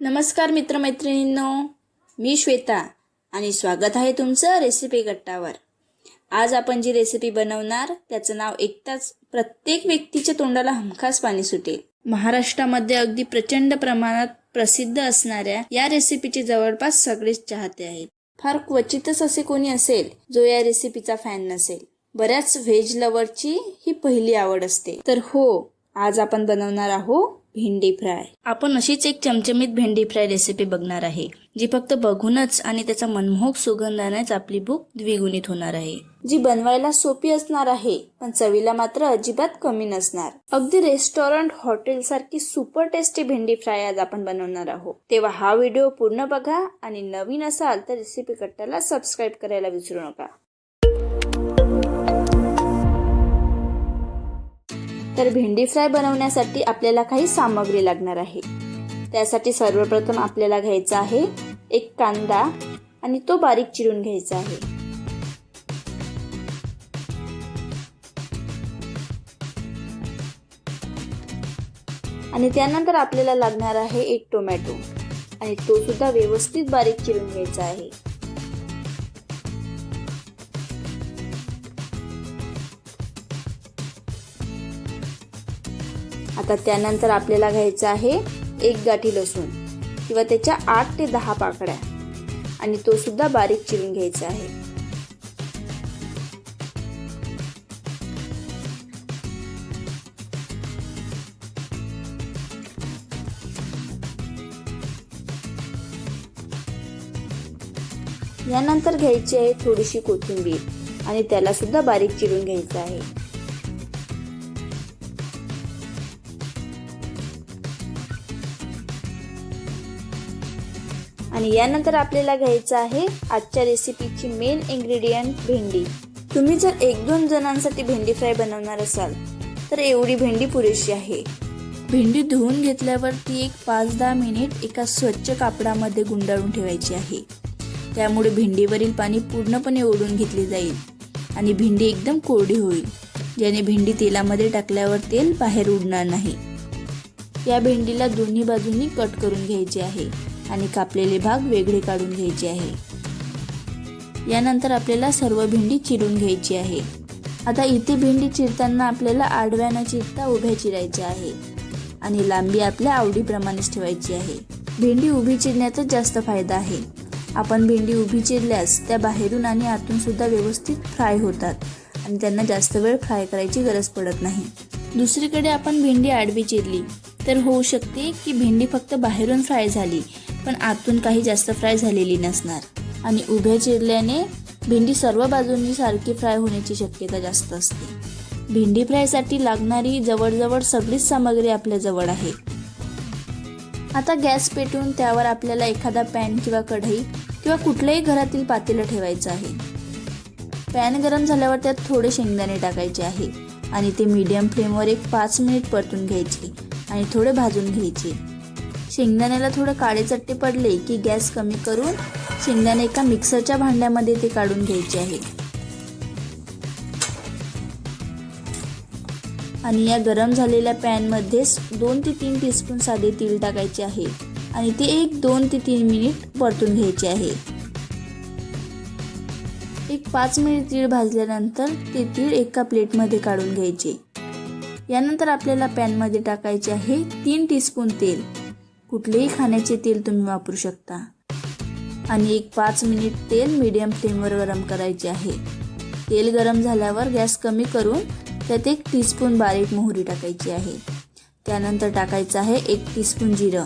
नमस्कार मित्रमैत्रिणींनो मी श्वेता आणि स्वागत आहे तुमचं रेसिपी गट्टावर. आज आपण जी रेसिपी बनवणार त्याचं नाव ऐकताच प्रत्येक व्यक्तीच्या तोंडाला हमखास पाणी सुटेल. महाराष्ट्रामध्ये अगदी प्रचंड प्रमाणात प्रसिद्ध असणाऱ्या या रेसिपीचे जवळपास सगळेच चाहते आहेत. फार क्वचितच असे कोणी असेल जो या रेसिपीचा फॅन नसेल. बऱ्याच व्हेज लवरची ही पहिली आवड असते. तर हो आज आपण बनवणार आहोत भेंडी फ्राय. आपण अशीच एक चमचमीत भेंडी फ्राय रेसिपी बघणार आहे जी फक्त बघूनच आणि त्याचा मनमोहक सुगंधानेच आपली भूक द्विगुणित होणार आहे. जी बनवायला सोपी असणार आहे पण चवीला मात्र अजिबात कमी नसणार. अगदी रेस्टॉरंट हॉटेल सारखी सुपर टेस्टी भेंडी फ्राय आज आपण बनवणार आहोत. तेव्हा हा व्हिडिओ पूर्ण बघा आणि नवीन असाल तर रेसिपी कट्ट्याला सबस्क्राईब करायला विसरू नका. तर भेंडी फ्राय बनवण्यासाठी आपल्याला काही सामग्री लागणार आहे. त्यासाठी सर्वप्रथम आपल्याला घ्यायचा आहे एक कांदा आणि तो बारीक चिरून घ्यायचा आहे. आणि त्यानंतर आपल्याला लागणार आहे एक टोमॅटो आणि तो सुद्धा व्यवस्थित बारीक चिरून घ्यायचा आहे. आता त्यानंतर आपल्याला घ्यायचं आहे एक गाठी लसूण किंवा त्याच्या आठ ते दहा पाकड्या आणि तो सुद्धा बारीक चिरून घ्यायचा आहे. यानंतर घ्यायची आहे थोडीशी कोथिंबीर आणि त्याला सुद्धा बारीक चिरून घ्यायचं आहे. आणि यानंतर आपल्याला घ्यायचं आहे आजच्या रेसिपीची मेन इन्ग्रेडियंट भेंडी. तुम्ही जर एक दोन जणांसाठी भेंडी फ्राय बनवणार असाल तर एवढी भेंडी पुरेशी आहे. भेंडी धुवून घेतल्यावर ती एक पाच दहा मिनिट एका स्वच्छ कापडामध्ये गुंडाळून ठेवायची आहे. त्यामुळे भेंडीवरील पाणी पूर्णपणे ओढून घेतले जाईल आणि भेंडी एकदम कोरडी होईल ज्याने भेंडी तेलामध्ये टाकल्यावर तेल बाहेर उडणार नाही. या भेंडीला दोन्ही बाजूंनी कट करून घ्यायचे आहे. आणि कापलेले भाग वेगळे काढून घ्यायचे आहे. यानंतर आपल्याला सर्व भेंडी चिरून घ्यायची आहे. आता इथे भेंडी चिरताना आपल्याला आडव्या न चिरता उभ्या चिरायच्या आहे. आणि लांबी आपल्या आवडीप्रमाणेच ठेवायची आहे. भेंडी उभी चिरण्याचा जास्त फायदा आहे. आपण भेंडी उभी चिरल्यास त्या बाहेरून आणि आतून सुद्धा व्यवस्थित फ्राय होतात आणि त्यांना जास्त वेळ फ्राय करायची गरज पडत नाही. दुसरीकडे आपण भेंडी आडवी चिरली तर होऊ शकते की भेंडी फक्त बाहेरून फ्राय झाली पण आतून काही जास्त फ्राय झालेली नसणार. आणि उभ्या चिरल्याने भेंडी सर्व बाजूंनी सारखी फ्राय होण्याची शक्यता जास्त असते. भेंडी फ्रायसाठी लागणारी जवळजवळ सगळीच सामग्री आपल्याजवळ आहे. आता गॅस पेटवून त्यावर आपल्याला एखादा पॅन किंवा कढई किंवा कुठल्याही घरातील पातेलं ठेवायचं आहे. पॅन गरम झाल्यावर त्यात थोडे शेंगदाणे टाकायचे आहे आणि ते मीडियम फ्लेमवर एक पाच मिनिट परतून घ्यायचे आणि थोडे भाजून घ्यायचे. शेंगदाण्याला थोडं काळे चट्टे पडले की गॅस कमी करून शेंगदाणे एका मिक्सरच्या भांड्यामध्ये ते काढून घ्यायचे आहे. आणि या गरम झालेल्या पॅनमध्येच दोन ते तीन टीस्पून साधे तीळ टाकायचे आहे. आणि ते एक दोन ते तीन मिनिट परतून घ्यायचे आहे. एक पाच मिनिट तीळ भाजल्यानंतर ते तीळ एका प्लेटमध्ये काढून घ्यायचे. यानंतर आपल्याला पॅनमध्ये टाकायचे आहे तीन टीस्पून तेल. कुठलेही खाण्याचे तेल तुम्ही वापरू शकता. आणि एक पाच मिनिट तेल मीडियम फ्लेमवर गरम करायचे आहे. तेल गरम झाल्यावर गॅस कमी करून त्यात एक टीस्पून बारीक मोहरी टाकायची आहे. त्यानंतर टाकायचं आहे एक टीस्पून जिरं.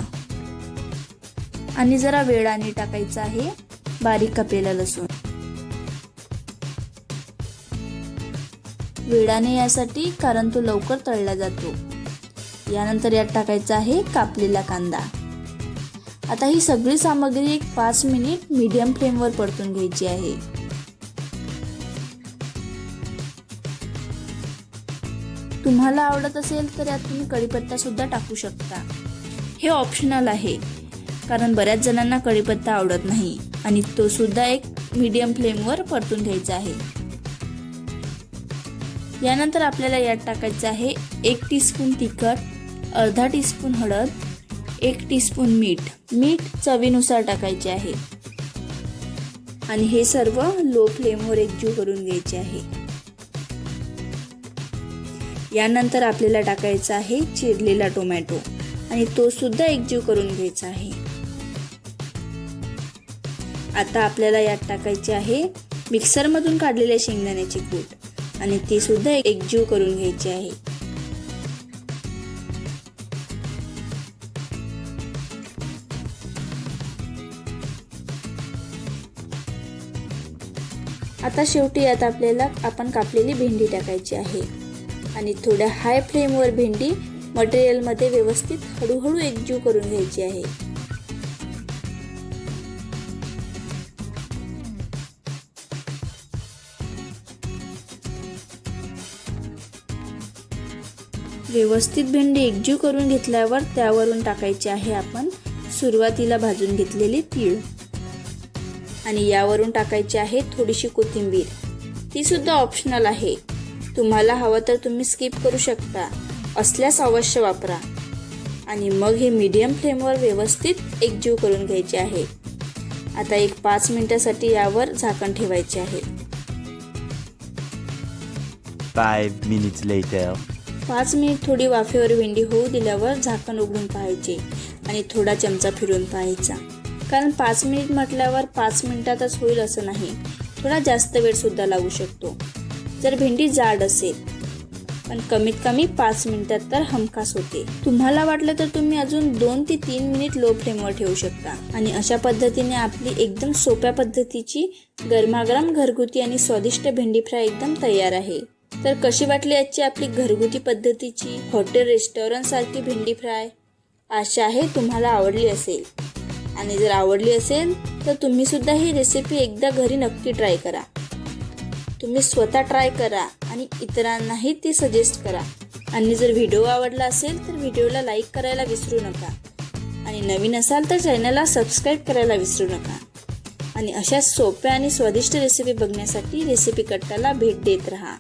आणि जरा वेळाने टाकायचं आहे बारीक कापलेला लसूण. वेळाने यासाठी कारण तो लवकर तळला जातो. यानंतर यात टाकायचा आहे कापलेला कांदा. आता ही सगळी सामग्री एक पाच मिनिट मीडियम फ्लेमवर परतून घ्यायची आहे. तुम्हाला आवडत असेल तर यात तुम्ही कढीपत्ता सुद्धा टाकू शकता. हे ऑप्शनल आहे कारण बऱ्याच जणांना कढीपत्ता आवडत नाही आणि तो सुद्धा एक मीडियम फ्लेमवर परतून घ्यायचा आहे. यानंतर आपल्याला यात टाकायचं आहे एक टीस्पून तिखट अर्धा टीस्पून हळद एक टीस्पून मीठ. मीठ चवीनुसार टाकायचे आहे. आणि हे सर्व लो फ्लेमवर एकजीव करून घ्यायचे आहे. यानंतर आपल्याला टाकायचा आहे चिरलेला टोमॅटो. आणि तो सुद्धा एकजीव करून घ्यायचा आहे. आता आपल्याला यात टाकायचे आहे मिक्सरमधून काढलेल्या शेंगदाण्याची कूट. आणि ती सुद्धा एकजीव करून घ्यायची आहे. आता शेवटी यात आपल्याला आपण कापलेली भेंडी टाकायची आहे. आणि थोड्या हाय फ्लेमवर भेंडी मटेरियलमध्ये व्यवस्थित हळूहळू एकजीव करून घ्यायची आहे. व्यवस्थित भेंडी एकजीव करून घेतल्यावर त्यावरून टाकायची आहे आपण सुरुवातीला भाजून घेतलेली तीळ. आणि यावरून टाकायची आहे थोडीशी कोथिंबीर. ती सुद्धा ऑप्शनल आहे. तुम्हाला हवं तर तुम्ही स्किप करू शकता. असल्यास अवश्य वापरा. आणि मग हे मीडियम फ्लेमवर व्यवस्थित एकजीव करून घ्यायचे आहे. आता एक पाच मिनिटासाठी यावर झाकण ठेवायचे आहे. पाच मिनिट थोडी वाफेवर भेंडी होऊ दिल्यावर झाकण उघडून पाहायचे आणि थोडा चमचा फिरवून पाहायचा. कारण पाच मिनिट म्हटल्यावर पाच मिनिटातच होईल असं नाही. थोडा जास्त वेळसुद्धा लागू शकतो. जर भेंडी जाड असेल पण कमीत कमी पाच मिनिटात तर हमखास होते. तुम्हाला वाटलं तर तुम्ही अजून दोन ते तीन मिनिट लो फ्लेमवर ठेवू शकता. आणि अशा पद्धतीने आपली एकदम सोप्या पद्धतीची गरमागरम घरगुती आणि स्वादिष्ट भेंडी फ्राय एकदम तयार आहे. तर कशी वाटली आजची आपली घरगुती पद्धतीची? हॉटेल रेस्टॉरंट सारखी भेंडी फ्राय? आशा आहे तुम्हाला आवडली असेल. आणि जर आवडली असेल तर तुम्ही सुद्धा ही रेसिपी एकदा घरी नक्की ट्राय करा. तुम्ही स्वतः ट्राय करा आणि इतरांनाही ती सजेस्ट करा. आणि जर व्हिडिओ आवडला असेल तर व्हिडिओला लाईक करायला विसरू नका. आणि नवीन असाल तर चॅनलला सबस्क्राईब करायला विसरू नका. आणि अशा सोप्या आणि स्वादिष्ट रेसिपी बघण्यासाठी रेसिपी कट्टाला भेट देत राहा.